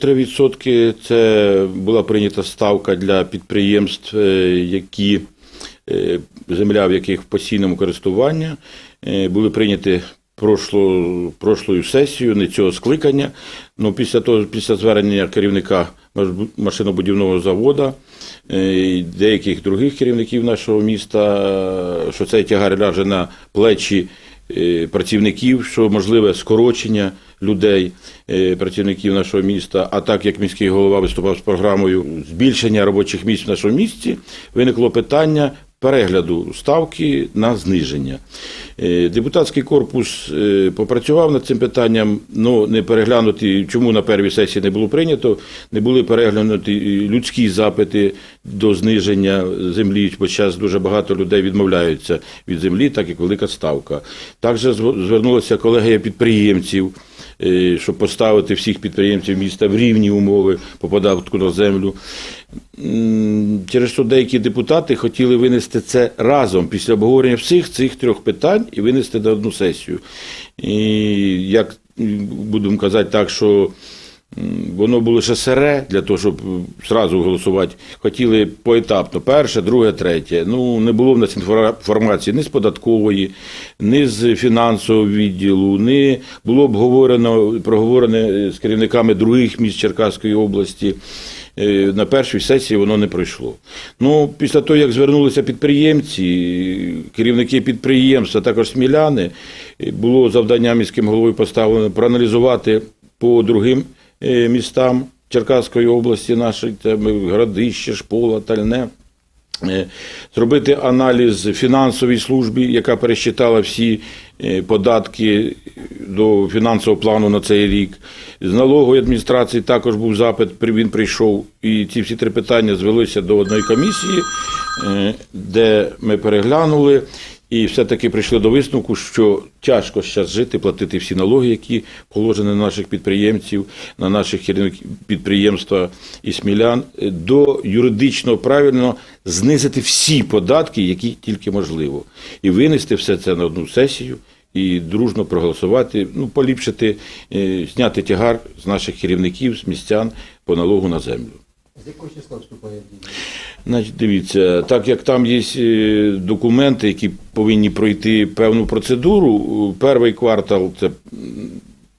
3% це була прийнята ставка для підприємств, е, які е, земля, в яких в постійному користуванні, Е, були прийняті прошло, прошлою сесією, не цього скликання. Ну, після того, після звернення керівника машинобудівного заводу і деяких других керівників нашого міста, що цей тягар ляже на плечі працівників, що можливе скорочення людей, е, працівників нашого міста. А так як міський голова виступав з програмою збільшення робочих місць в нашому місті, виникло питання. Перегляду ставки на зниження. Е, Депутатський корпус е, попрацював над цим питанням, ну не переглянути, чому на первій сесії не було прийнято, не були переглянуті людські запити до зниження землі, бо зараз дуже багато людей відмовляються від землі, так як велика ставка. Також зв- звернулася колегія підприємців, е, щоб поставити всіх підприємців міста в рівні умови по податку на землю. Через що деякі депутати хотіли винести це разом після обговорення всіх цих трьох питань і винести на одну сесію. І як будемо казати так, що воно було ще сире для того, щоб зразу голосувати. Хотіли поетапно, перше, друге, третє. Ну, не було в нас інформації ні з податкової, ні з фінансового відділу, ні було обговорено, проговорене з керівниками других міст Черкаської області. Е, На першій сесії воно не пройшло. Ну, після того, як звернулися підприємці, керівники підприємств, а також сміляни, е, було завдання міським головою поставлено проаналізувати по другим е, містам Черкаської області нашої, це ми Городище, Шпола, Тальне. Е, Зробити аналіз фінансовій службі, яка пересчитала всі е, податки до фінансового плану на цей рік. З налогової адміністрації також був запит, він прийшов, і ці всі три питання звелися до одної комісії, е, де ми переглянули. І все-таки прийшли до висновку, що тяжко зараз жити, платити всі налоги, які положені на наших підприємців, на наших керівників підприємства і смілян, е, до юридично правильно знизити всі податки, які тільки можливо, і винести все це на одну сесію. І дружно проголосувати, ну поліпшити, е, зняти тягар з наших керівників, з містян по налогу на землю. З якого числа вступає в? Значить, дивіться, так як там є е, документи, які повинні пройти певну процедуру, перший квартал це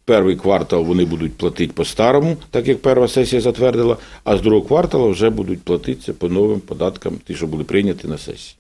перший квартал вони будуть платити по-старому, так як перша сесія затвердила, а з другого кварталу вже будуть платитися по новим податкам, ті, що були прийняті на сесії.